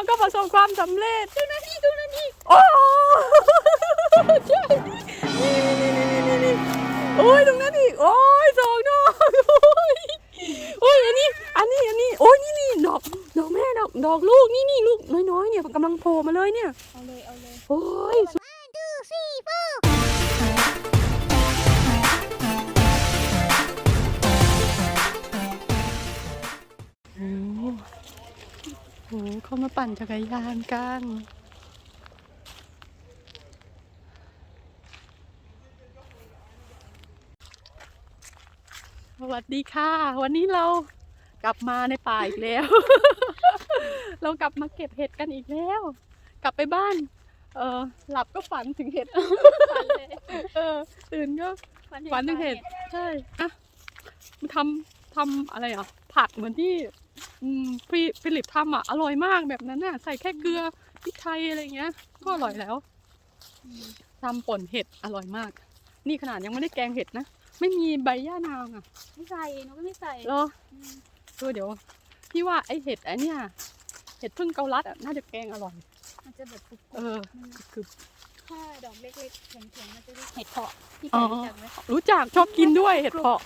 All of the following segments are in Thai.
เราก็ประสบความสำเร็จดูนะนี่ดูนะนี่โอ้ใช่นี่นี่นี่นี่นี่โอ้ยตรงนั้นอีกโอ้ยสองดอกโอ้ยโอ้ยอันนี้อันนี้อันนี้โอ้ยนี่นี่ดอกดอกแม่ดอกดอกลูกนี่นี่ลูกน้อยๆเนี่ยกำลังโผล่มาเลยเนี่ยเอาเลยเอาเลยโอ้ย โอ้โหเขามาปั่นจักรยานกัน สวัสดีค่ะ วันนี้เรากลับมาในป่าอีกแล้ว เรากลับมาเก็บเห็ดกันอีกแล้ว กลับไปบ้าน เออหลับก็ฝันถึงเห็ด ฝันเลยเออ ตื่นก็ฝันถึงเห็ด ใช่อะมันทำทำอะไรอะ ผัดเหมือนที่ อืมพี่ฟิลิปทำอะ อร่อยมากแบบนั้นน่ะ ใส่แค่เกลือพริกไทยอะไรเงี้ย ก็อร่อยแล้วทำป่นเห็ดอร่อยมาก นี่ขนาดยังไม่ได้แกงเห็ดนะ ไม่มีใบย่านางอะ ไม่ใส่หนูก็ไม่ใส่เหรออืมเออเดี๋ยว พี่ว่าไอเห็ดอันเนี้ยเห็ดพึ่งเกาลัดอะ น่าจะแกงอร่อยมันจะแบบกรุบเออๆมันคือถ้าดอกเล็กๆแข็งๆมันจะเรียกเห็ดเพาะพี่อ๋ไก่อรู้จักไหมรู้จักชอบกินด้วยเห็ดเพาะ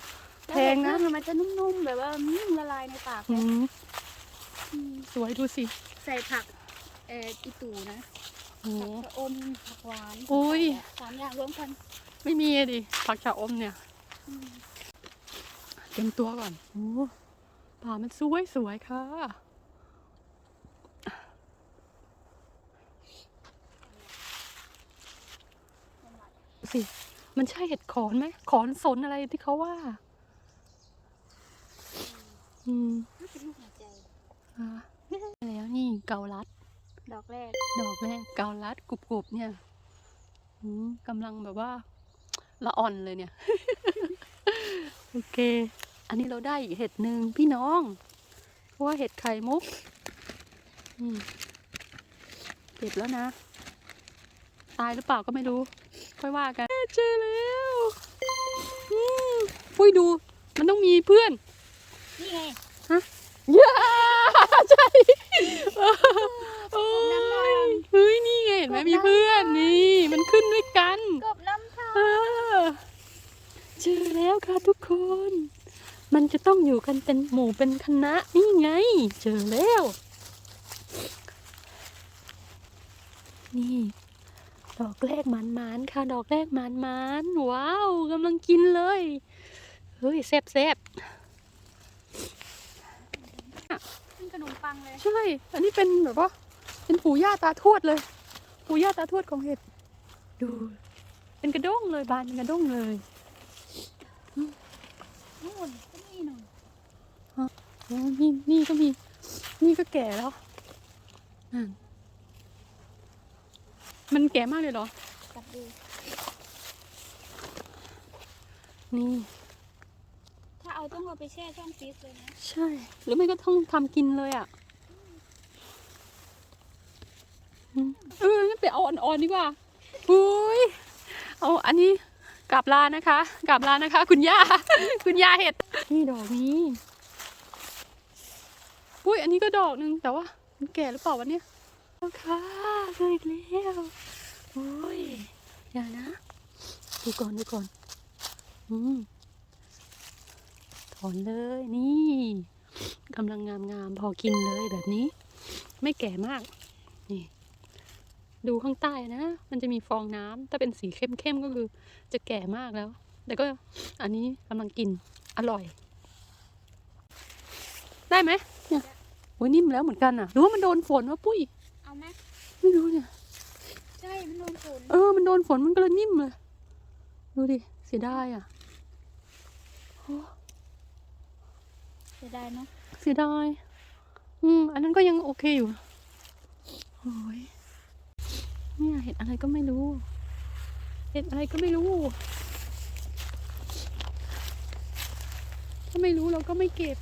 แพงนะล้วเห็ดมันจะนุ่มๆ แบบว่านิ่มละลายในปากอืเลยมอืมสวยดูสิ ใส่ผักเอ่ออีตูนะโอ้ผักชะอมผักหวานโอ้ยสามอย่างรวมกัน ไม่มีอะดิผักชะอมเนี่ยอืมเตรียมตัวก่อนโอ้ป่ามันสวยสวยค่ะสิ มันใช่เห็ดขอนไหมขอนสนอะไรที่เขาว่า อืมน่าเป็นลูกหัวใจอ่าแล้วนี่เกาลัด ดอกแรก ดอกแรกเกาลัดกรุบๆเนี่ยอืมกำลังแบบว่า ละอ่อนเลยเนี่ย โอเค อันนี้เราได้อีกเห็ดหนึ่งพี่น้อง เพราะว่าเห็ดไข่มุกอืมเก็บแล้วนะ ตายหรือเปล่าก็ไม่รู้ ค่อยว่ากันเจอแล้วอืมปุ้ยดู มันต้องมีเพื่อน นี่ไง ย่าใช่ โอ้น้ำยดางเฮ้ยนี่ไงเห็นไหมมีเพื่อนนี่ มันขึ้นด้วยกันกบน้ำทาเออเจอแล้วค่ะทุกคน มันจะต้องอยู่กันเป็นหมู่เป็นคณะนี่ไง เจอแล้ว นี่ ดอกแรกหมานๆค่ะ ดอกแรกหมานๆว้าวกำลังกินเลย เฮ้ยแซ่บเป็นขนม ปังเลยๆใช่ อันนี้เป็นแบบว่าเป็นปู่ย่าตาทวดเลย ปู่ย่าตาทวดของเห็ด ดู เป็นกระด้งเลยบานเป็นกระด้งเลยนู่นก็นี่หน่อยอ๋อนี่นี่ก็มี นี่ก็แก่แล้วนั่นมันแก่มากเลยเหรอจับดูนี่ถ้าเอา ต้องเอาไปแช่ช่องฟรีซเลยนะใช่ หรือไม่ก็ต้องทำกินเลยอะเอองั้นไปเอาอ่อนๆดีกว่าหุยเอาอันนี้กลับลานะคะกลับลานะคะ คุณย่า คุณย่าเห็ดนี่ดอกนี้อุ้ยอันนี้ก็ดอกหนึ่งแต่ว่ามันแก่หรือเปล่าวะเนี่ยเอาค่ะเจออีกแล้วโอ้ยอย่านะ ดูก่อนดูก่อน อืม อนเลยนี่กำลังงามงามๆพอกินเลยแบบนี้ ไม่แก่มาก นี่ ดูข้างใต้นะ มันจะมีฟองน้ำถ้าเป็นสีเข้มๆก็คือ จะแก่มากแล้ว แต่ก็อันนี้กำลังกินอร่อย ได้ไหมเนี่ยโอ้ยนิ่มแล้วเหมือนกันอะหรือว่ามันโดนฝนวะปุ้ยเอาไหมไม่รู้เนี่ย ใช่ มันโดนฝน เออ มันโดนฝนมันก็เลยนิ่มเลย ดูดิ เสียดายอะโอ้เสียดายเนาะเสียดายอืมอันนั้นก็ยังโอเคอยู่โอ้ยเนี่ยเห็ดอะไรก็ไม่รู้ เห็ดอะไรก็ไม่รู้ ถ้าไม่รู้เราก็ไม่เก็บ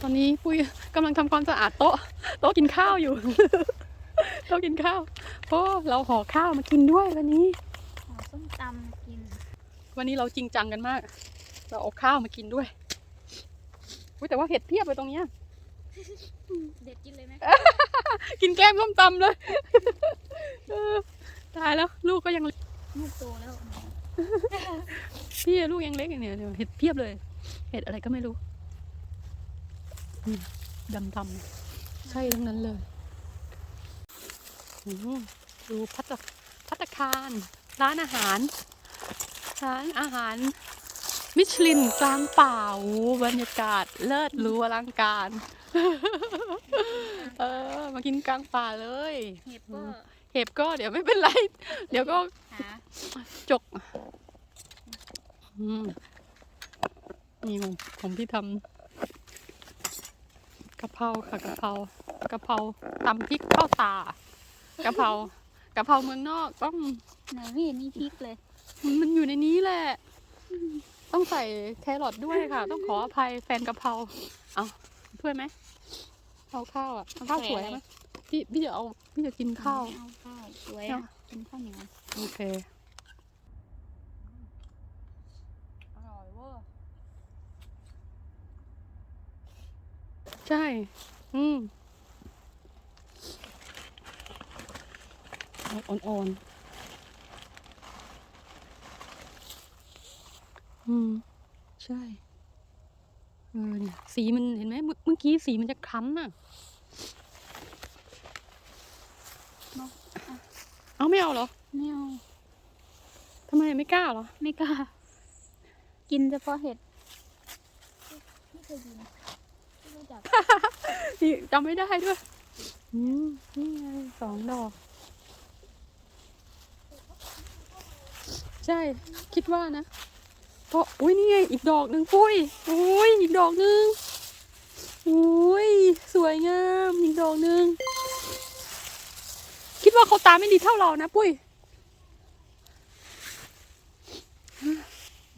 ตอนนี้ปุ้ยกำลังทำความสะอาดโต๊ะ โต๊ะกินข้าวอยู่ โต๊ะกินข้าวเพราะเราห่อข้าวมากินด้วยวันนี้ห่อส้มตำกิน วันนี้เราจริงจังกันมาก เราเอาข้าวมากินด้วยอุ๊ยแต่ว่าเห็ดเพียบเลยตรงเนี้ย เด็ดกินเลยไหมกินแกล้มส้มตำเลยเออตายแล้วลูกก็ยังลูกโตแล้ว พี่ลูกยังเล็กอย่างเนี้ยเดี๋ยวเห็ดเพียบเลย เห็ดอะไรก็ไม่รู้ดำดำๆใช่ทั้งนั้นเลยอืมดูพัตตาพัตตาคารร้านอาหาร ร้านอาหาร มิชลินกลางป่าโอ้บรรยากาศเลิศหรูอลังการ เออ มากินกลางป่าเลย เห็บก็เห็บก็เดี๋ยวไม่เป็นไร เดี๋ยวก็หาจกอืมนี่ของของพี่ทำกะเพราค่ะกะเพรากะเพราตำพริกข้าวตากะเพรากะเพราเมืองนอกต้องไหนไม่เห็นมีพริกเลย มันอยู่ในนี้แหละ ต้องใส่แครอทด้วยค่ะ ต้องขออภัยแฟนกะเพราเอาถ้วยไหมเอาข้าวอะเอาข้าวสวยไหมพี่พี่จะเอาพี่จะกินข้าวไม่เอาข้าวสวยเอาอะเป็นข้าวเหนียวโอเคอร่อยเวอร์ใช่ อืมเอาอ่อนๆ อืม ใช่เออเนี่ยสีมันเห็นไหมเมื่อเมื่อกี้สีมันจะคล้ำน่ะเอาไม่เอาเหรอไม่เอาทำไมไม่กล้าเหรอ ไม่กล้า กินเฉพาะเห็ดไม่เคยกินไม่รู้จักนี่จำไม่ได้ด้วยอืมนี่ไงสองดอก ใช่ คิดว่านะ เพราะอุ้ยนี่ไงอีกดอกหนึ่งปุ้ยโอ้ยอีกดอกหนึ่งโอ้ยสวยงามอีกดอกหนึ่งคิดว่าเขาตาไม่ดีเท่าเรานะปุ้ย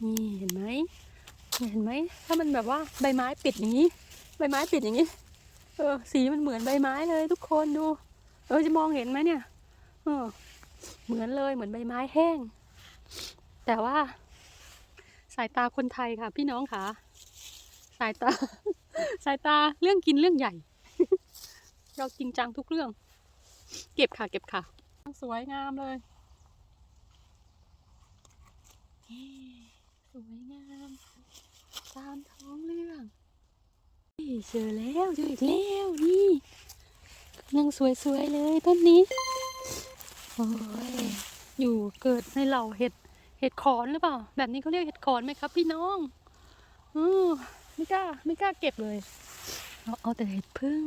นี่เห็นไหมเห็นไหมถ้ามันแบบว่าใบไม้ปิดอย่างนี้ ใบไม้ปิดอย่างนี้ เออ สีมันเหมือนใบไม้เลย ทุกคนดู เออจะมองเห็นไหมเนี่ย เออ เหมือนเลยเหมือนใบไม้แห้ง แต่ว่าายตาคนไทยค่ะ พี่น้องค่ะ สายตา สายตาเรื่องกินเรื่องใหญ่ เราจริงจังทุกเรื่อง เก็บค่ะ เก็บค่ะ สวยงามเลยสวยงามตามท้องเรื่องนี่เจอแล้วเจออีกแล้วนี่กำลังสวยๆเลยต้นนี้ โอ้ยอยู่เกิดในเหล่าเห็ด เห็ดขอนหรือเปล่า แบบนี้เขาเรียกเห็ดขอนไหมครับ พี่น้องอือไม่กล้าไม่กล้าเก็บเลยเอาเอาแต่เห็ดพึ่ง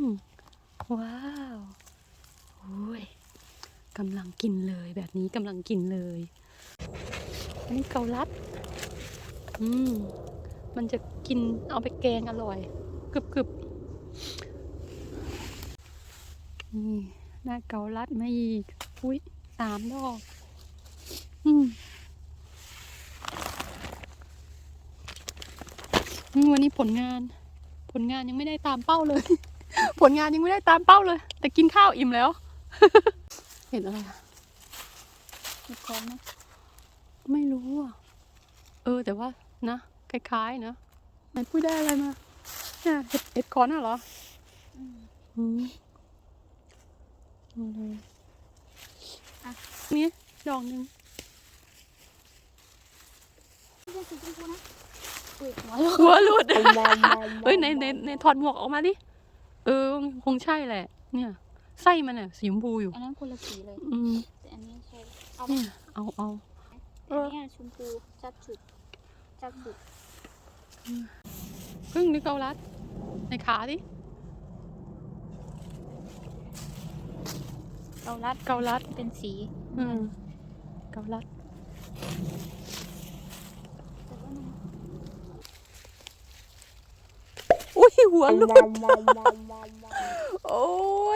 ว้าวโอ้ยกำลังกินเลยแบบนี้กำลังกินเลยอันนี้เกาลัด อืมมันจะกินเอาไปแกงอร่อยกรึบกรึบนี่หน้าเกาลัดมาอีก อุ้ยสามดอก อืมอืม วันนี้ผลงาน ผลงานยังไม่ได้ตามเป้าเลย ผลงานยังไม่ได้ตามเป้าเลย แต่กินข้าวอิ่มแล้ว เห็นอะไรอะเห็ดคอนไหมไม่รู้อะ เออแต่ว่านะคล้ายๆนะไหนพูดได้อะไรมาเนี่ยเห็ดเห็ดคอนน่ะเหรออืมอืมเอาเลยอะนี่ดอกหนึ่งไม่ใช่สีชมพูนะอุ้ย หัวหัวหลุดเฮ้ยในในในถอดหมวกออกมาดิ เออ คงใช่แหละ เนี่ย ไส้มันอะสีชมพูอยู่ อันนั้นคนละสีเลย อืมแต่อันนี้ใช่เอาไหมเนี่ยเอาเอาแต่อันเนี้ยชมพูจับจุดจับจุดพึ่งนึกเกาลัด ในขาดิเกาลัดเกาลัดเป็นสี อืมเกาลัด แต่ว่ามัน อุ้ย หัวหลุด โอ้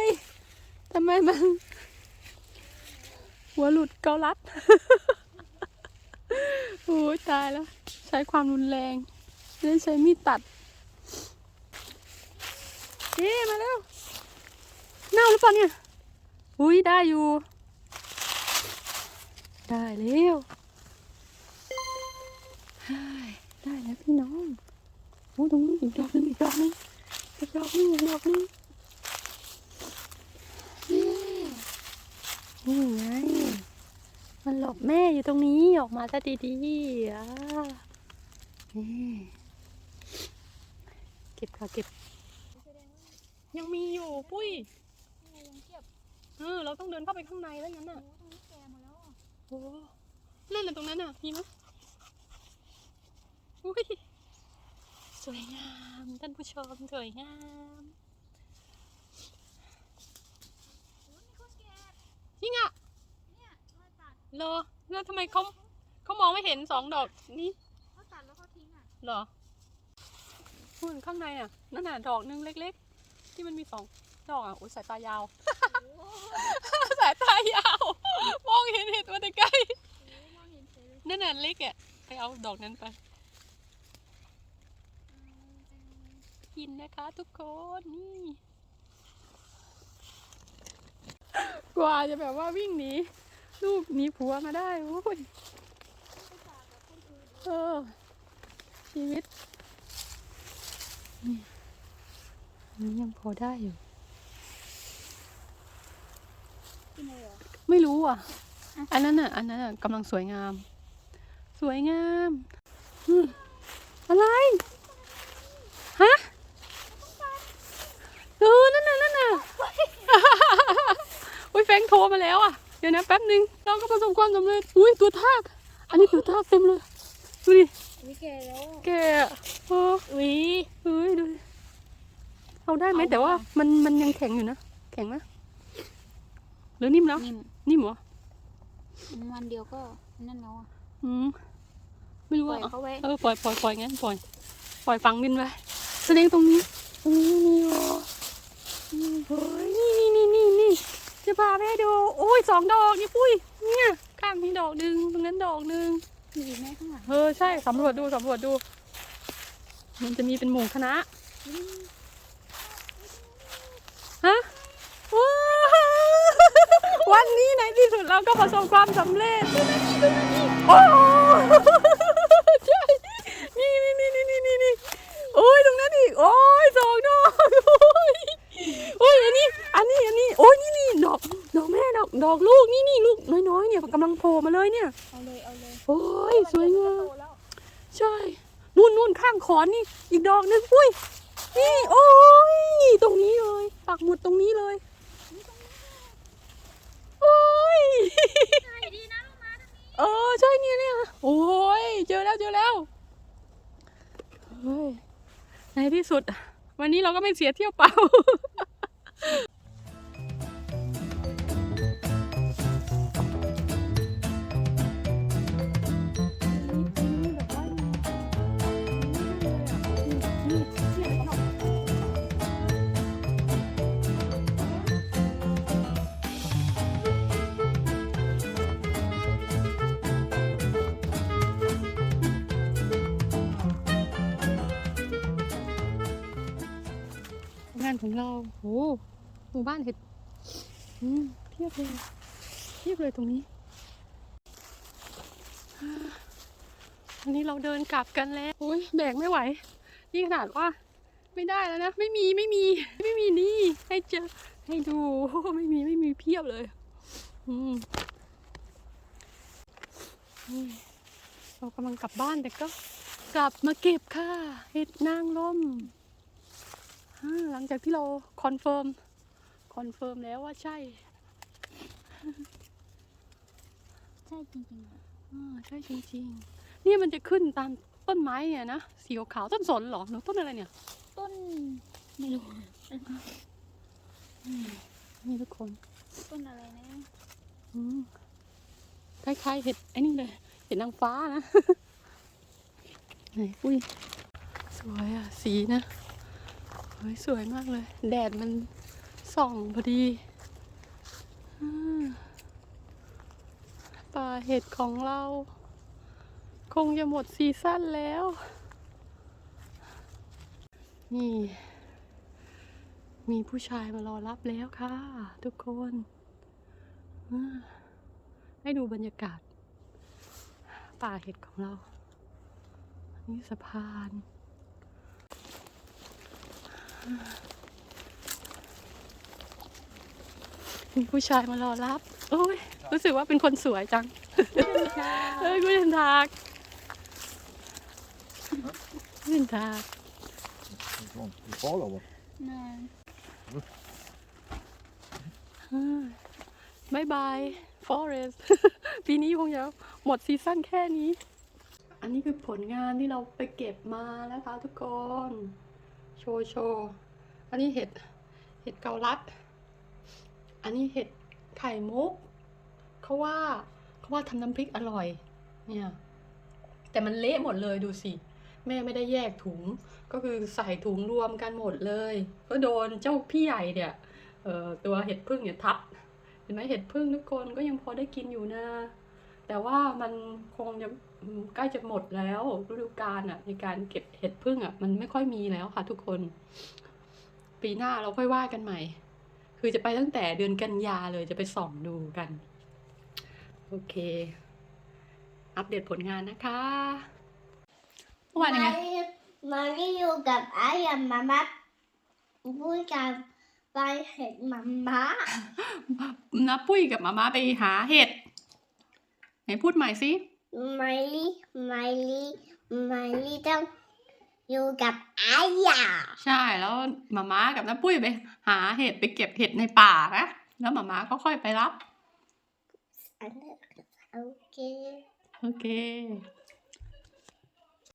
ยทำไมมัน หัวหลุดเกาลัด โอ้ยตายแล้ว ใช้ความรุนแรงไม่ได้ใช้มีดตัดเย้มาแล้วเน่าหรือเปล่าเนี่ย อุ้ยได้อยู่ ได้แล้วเฮ้ยได้แล้วพี่น้อง โอ้ตรงนี้อีกดอกนึงอีกดอกนึงอีกดอกนึงอีกดอกนึงนี่ไง มันหลบแม่อยู่ตรงนี้ออกมาซะดีๆอะนี่เก็บค่ะเก็บ ยังมีอยู่ปุ้ยเออเราต้องเดินเข้าไปข้างในแล้วงั้นอ้น่ะตรงนี้แก่หมดแล้วอะโอ้นั่นน่ะตรงนั้นน่ะมีไหมอุ้ย สวยงาม ท่านผู้ชมสวยงามโอ้นี่เขาแก่จริงอะเนี่ยเขาตัดเหรอแล้วทำไมเขาเขามองไม่เห็นสองดอกนี้เขาตัดแล้วเขาทิ้งอะเหรอนู่นข้างในอะนั่นน่ะดอกหนึงเล็ก ๆ ที่มันมีสองดอกอะโอ้ยสายตายาวโอ้สายตายาว มองเห็นเห็นมาแต่ไกลโหมองเห็นเฉยเลยนั่นน่ะเล็กอะไปเอาดอกนั้นไป อืมเป็น กินนะคะทุกคนนี่กว่าจะแบบว่าวิ่งหนีลูกหนีผัวมาได้โอ้ยภาษากับคนอื่นเออชีวิตนี่นี่ยังพอได้อยู่ไม่รู้อะ อันนั้นอะ อันนั้นอะกำลังสวยงาม สวยงาม อะไร ฮะเออนั่นน่ะนั่นน่ะ อุ้ยแฟรงค์โทรมาแล้วอะ เดี๋ยวนะแป๊บนึงเราก็ประสบความสำเร็จอุ้ยตัวทาก อันนี้ตัวทากเต็มเลยดูดิวิแก่แล้วแกอะเอออุ้ยเฮ้ยดูดิเอาได้ไหมแต่ว่ามันมันยังแข็งอยู่นะ แข็งไหมหรือนิ่มแล้วนิ่มนิ่มเหรอวันเดียวก็นั่นแล้วอะอืมไม่รู้ปล่ออะยเขาไว้เออปล่อยปล่อยปล่อยงั้นปล่อย ปล่อยฝังดินไปแสดงตรงนี้ตรงนี้มีเหรออืมเฮ้ยนี่นี่นี่นี่นี่จะพาไปให้ดูโอ้ ยสองดอกนี่ปุ้ยเนี่ยข้างนี้ดอกหนึ่งตรงนั้นดอกหนึ่งมีอีกไหมข้างหลังเออใช่สำรวจดูสำรวจดู มันจะมีเป็นหมู่คณะฮะว้าววันนี้ในที่สุดเราก็ประสบความสำเร็จโอ้ใช่นี่นี่นี่นี่นี่นี่นี่โอ้ยตรงนั้นอีกโอ้ยสองดอกโอ้ยโอ้ยอันนี้อันนี้อันนี้โอ้ยนี่นี่ดอกดอกแม่ ดอกดอกลูกนี่นี่ลูกน้อยๆเนี่ยกำลังโผล่มาเลยเนี่ย เอาเลยเอาเลยโอ้ยสวยงามโตแล้วใช่นู่นนู่นข้างขอนนี่ อีกดอกหนึ่งอุ้ยนี่โอ้ยตรงนี้เลย ปักหมุดตรงนี้เลยโอ้ยใช่ดีนะลูกมาทางนี้เออใช่เนี่ยเนี่ยโอ้ยเจอแล้วเจอแล้วเฮ้ยในที่สุด วันนี้เราก็ไม่เสียเที่ยวเปล่า เราโหหมู่บ้านเห็ดเทียบเลยเทียบเลยตรงนี้อันนี้เราเดินกลับกันแล้วโอ้ยแบกไม่ไหว นี่ขนาดว่าไม่ได้แล้วนะ ไม่มีไม่มี ไม่มีนี่ ให้เจอให้ดูไม่มีไม่มีเพียบเลย อืมเรากำลังกลับบ้านแต่ก็กลับมาเก็บค่ะเห็ดนางรม หลังจากที่เราคอนเฟิร์มคอนเฟิร์มแล้วว่าใช่ ใช่จริงๆอะอ่าใช่จริงๆนี่มันจะขึ้นตามต้นไม้เนี่ยนะสีขาวๆต้นสนเหรอหรือต้นอะไรเนี่ย ต้นไม่รู้นี่ทุกคนต้นอะไรนะอืมคล้ายๆเห็ดไอ้นี่เลยเห็ดนางฟ้านะ ไหนอุ้ยสวยอะ สีนะ เฮ้ยสวยมากเลย แดดมันส่องพอดีป่าเห็ดของเรา คงจะหมดซีซั่นแล้ว นี่ มีผู้ชายมารอรับแล้วค่ะ ทุกคนให้ดูบรรยากาศ ป่าเห็ดของเรา นี่สะพาน มีผู้ชายมารอรับ โอ้ย รู้สึกว่าเป็นคนสวยจังเอ้ยกูเห็นทากกูเห็นทาก Sånn. Du faller over. นานบายบาย forest ปีนี้คงจะหมดซีซั่นแค่นี้ อันนี้คือผลงานที่เราไปเก็บมาแล้วค่ะทุกคนโช ว์โชว์อันนี้เห็ด เห็ดเกาลัด อันนี้เห็ดไข่มุก เขาว่าเขาว่าทำน้ำพริกอร่อย เนี่ย แต่มันเละหมดเลยดูสิ แม่ไม่ได้แยกถุง ก็คือใส่ถุงรวมกันหมดเลย ก็โดนเจ้าพี่ใหญ่เนี่ยเอ่อตัวเห็ดพึ่งเนี่ยทับ เห็นไหมเห็ดพึ่งทุกคนก็ยังพอได้กินอยู่นะ แต่ว่ามันคงจะอืมใกล้จะหมดแล้วฤดูกาลอะ ในการเก็บเห็ดพึ่งอะ มันไม่ค่อยมีแล้วค่ะทุกคน ปีหน้าเราค่อยว่ากันใหม่ คือจะไปตั้งแต่เดือนกันยาเลยจะไปส่องดูกัน โอเค อัปเดตผลงานนะคะเมื่อวานยังไงมารีอยู่กับอาอย่ามามาพูดกันไปเห็นมาม่านะปุ้ยกับมาม่าไปหาเห็ด ไหนพูดใหม่สิมารีมารีมารีต้องอยู่กับอาอย่าใช่แล้วมาม่ากับน้าปุ้ยไปหาเห็ดไปเก็บเห็ดในป่านะแล้วมาม่าก็ค่อยไปรับ อันนั้นโอเค โอเค